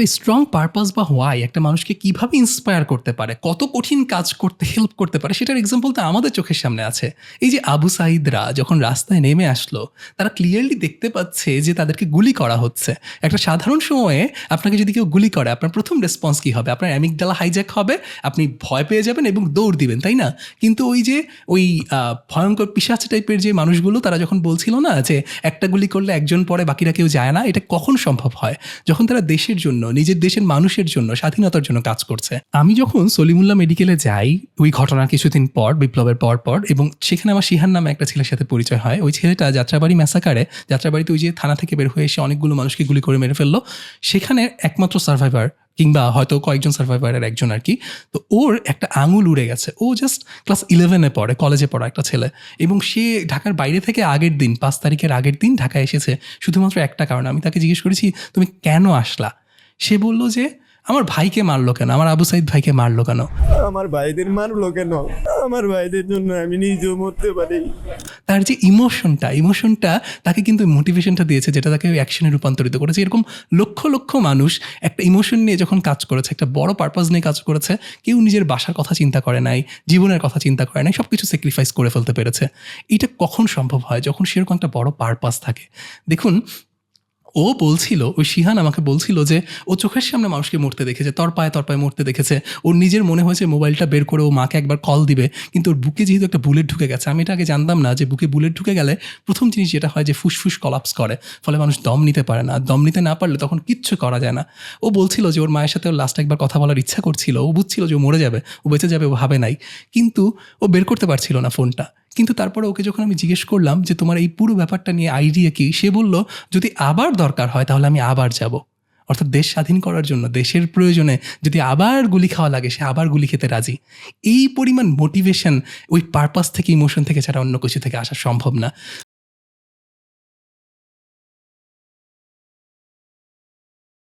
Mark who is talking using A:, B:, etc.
A: একটা strong purpose বা why একটা মানুষকে কীভাবে ইন্সপায়ার করতে পারে, কত কঠিন কাজ করতে হেল্প করতে পারে, সেটার এক্সাম্পল তো আমাদের চোখের সামনে আছে। এই যে আবু সাইদরা যখন রাস্তায় নেমে আসলো, তারা ক্লিয়ারলি দেখতে পাচ্ছে যে তাদেরকে গুলি করা হচ্ছে। একটা সাধারণ সময়ে আপনাকে যদি কেউ গুলি করে, আপনার প্রথম রেসপন্স কী হবে? আপনার অ্যামিকডালা হাইজ্যাক হবে, আপনি ভয় পেয়ে যাবেন এবং দৌড় দিবেন, তাই না? কিন্তু ওই যে ওই ভয়ঙ্কর পিসাচ টাইপের যে মানুষগুলো, তারা যখন বলছিল না যে একটা গুলি করলে একজন পরে বাকিরা কেউ যায় না, এটা কখন সম্ভব হয়? যখন তারা দেশের জন্য নিজের দেশের মানুষের জন্য, স্বাধীনতার জন্য কাজ করছে। আমি যখন সলিমুল্লাহ মেডিকেলে যাই, ওই ঘটনার কিছুদিন পর, বিপ্লবের পর পর, এবং সেখানে আমার শিহান নামে একটা ছেলের সাথে পরিচয় হয়, ওই ছেলেটা যাত্রাবাড়ি ম্যাসাকারে যাত্রাবাড়িতে ওই যে থানা থেকে বের হয়ে এসে অনেকগুলো মানুষকে গুলি করে মেরে ফেলল। সেখানে একমাত্র সার্ভাইভার কিংবা হয়তো কয়েকজন সার্ভাইভারের একজন আর কি, তো ওর একটা আঙুল উড়ে গেছে। ও জাস্ট ক্লাস ইলেভেনে পড়ে কলেজে পড়া একটা ছেলে। এবং সে ঢাকার বাইরে থেকে আগের দিন, পাঁচ তারিখের আগের দিন ঢাকায় এসেছে। শুধুমাত্র একটা কারণে। আমি তাকে জিজ্ঞেস করেছি, তুমি কেন আসলা? সে বলল যে আমার ভাইকে মারলো কেন? আমার আবু সাইদ ভাইকে মারলো কেন?
B: আমার ভাইদের মারলো কেন? আমার ভাইদের জন্য আমি নিজেও মরতে পারি।
A: তার যে ইমোশনটা ইমোশনটা তাকে কিন্তু মোটিভেশনটা দিয়েছে যেটা তাকে অ্যাকশনে রূপান্তরিত করেছে। এরকম লক্ষ লক্ষ মানুষ একটা ইমোশন নিয়ে যখন কাজ করেছে একটা বড় পারপাস নিয়ে কাজ করেছে কেউ নিজের বাসার কথা চিন্তা করে নাই জীবনের কথা চিন্তা করে নাই সব কিছু স্যাক্রিফাইস করে ফেলতে পেরেছে। এটা কখন সম্ভব হয়? যখন সেরকম একটা বড় পারপাস থাকে। দেখুন ও বলছিল ওই শিহান আমাকে বলছিল যে, ও চোখের সামনে মানুষকে মরতে দেখেছে তর পায়ে তর পায়ে মরতে দেখেছে। ওর নিজের মনে হয়েছে মোবাইলটা বের করে ও মাকে একবার কল দিবে, কিন্তু ওর বুকে যেহেতু একটা বুলেট ঢুকে গেছে, আমি এটা আগে জানতাম না যে বুকে বুলেট ঢুকে গেলে প্রথম জিনিস যেটা হয় যে ফুসফুস কলাপস করে, ফলে মানুষ দম নিতে পারে না। দম নিতে না পারলে তখন কিচ্ছু করা যায় না। ও বলছিল যে ওর মায়ের সাথে ওর লাস্ট একবার কথা বলার ইচ্ছা করছিল, ও বুঝছিল যে ও মরে যাবে, ও বেঁচে যাবে, ও ভাবে নাই, কিন্তু ও বের করতে পারছিল না ফোনটা কিন্তু তারপরে ওকে যখন আমি জিজ্ঞেস করলাম যে, তোমার এই পুরো ব্যাপারটা নিয়ে আইডিয়া কি? সে বলল, যদি আবার দরকার হয় তাহলে আমি আবার যাব। অর্থাৎ দেশ স্বাধীন করার জন্য, দেশের প্রয়োজনে যদি আবার গুলি খাওয়া লাগে, সে আবার গুলি খেতে রাজি। এই পরিমাণ মোটিভেশন ওই পারপাস থেকে ইমোশন থেকে ছাড়া অন্য কিছু থেকে আসা সম্ভব না।